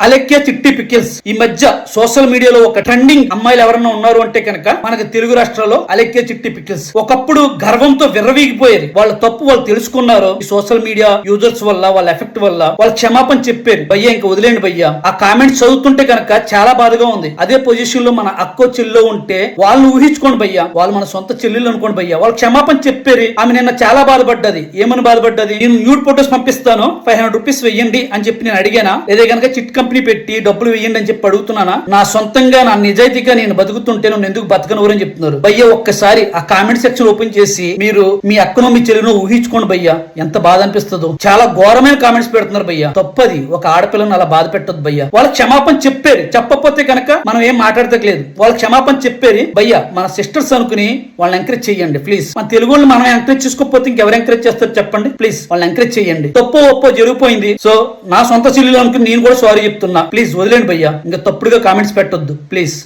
అలెక్య చిట్టి పికిల్స్ ఈ మధ్య సోషల్ మీడియాలో ఒక ట్రెండింగ్ అమ్మాయిలు ఎవరైనా ఉన్నారు అంటే కనుక మనకి తెలుగు రాష్ట్రాల్లో అలెక్య చిట్టి పికిల్స్ ఒకప్పుడు గర్వంతో విర్రవీగిపోయారు వాళ్ళ తప్పు వాళ్ళు తెలుసుకున్నారు. ఈ సోషల్ మీడియా యూజర్స్ వల్ల వాళ్ళ ఎఫెక్ట్ వల్ల వాళ్ళ క్షమాపణ చెప్పారు. భయ్యా ఇంకా వదిలేండి భయ్యా. ఆ కామెంట్స్ చదువుతుంటే కనుక చాలా బాధగా ఉంది. అదే పొజిషన్లో మన అక్కో చెల్లో ఉంటే వాళ్ళని ఊహించుకోండి భయ్యా. వాళ్ళు మన సొంత చెల్లెలు అనుకోండి భయ్యా. వాళ్ళు క్షమాపణ చెప్పారు. ఆమె నిన్న చాలా బాధపడ్డది. ఏమని బాధపడ్డది? నేను న్యూడ్ ఫొటోస్ పంపిస్తాను. ఫైవ్ హండ్రెడ్ రూపీస్ వెయ్యండి అని చెప్పి నేను అడిగానా? లేదా కనుక చిట్ కంపెనీ పెట్టి డబ్బులు వెయ్యండి అని చెప్పి అడుగుతున్నానా? నా సొంతంగా నా నిజాయితీగా నేను బతుకుతుంటే నేను ఎందుకు బతకను అని చెప్తున్నారు. భయ్య ఒక్కసారి ఆ కామెంట్ సెక్షన్ ఓపెన్ చేసి మీరు మీ అక్కను మీ చెల్లినో ఊహించుకోండి భయ్య. ఎంత బాధ అనిపిస్తుందో. చాలా ఘోరమైన కామెంట్స్ పెడుతున్నారు భయ్య. తప్పది. ఒక ఆడపిల్లని అలా బాధ పెట్టదు భయ్య. వాళ్ళ క్షమాపణ చెప్పారు. చెప్పకపోతే కనుక మనం ఏం మాట్లాడతలేదు వాళ్ళ క్షమాపణ చెప్పారు. భయ్య మన సిస్టర్స్ అనుకుని వాళ్ళని ఎంకరేజ్ చేయండి ప్లీజ్ మన తెలుగు వాళ్ళని మనం ఎంకరేజ్ చేసుకోకపోతే ఇంకెవరు ఎంకరేజ్ చేస్తారు చెప్పండి ప్లీజ్ వాళ్ళని ఎంకరేజ్ చేయండి. తప్పో ఒప్పో జరిగిపోయింది. సో నా సొంత చెల్లెలు అనుకుని నేను కూడా సారీ చెప్తున్నా. ప్లీజ్ వదిలేండి భయ్యా. ఇంకా తప్పుడుగా కామెంట్స్ పెట్టొద్దు. ప్లీజ్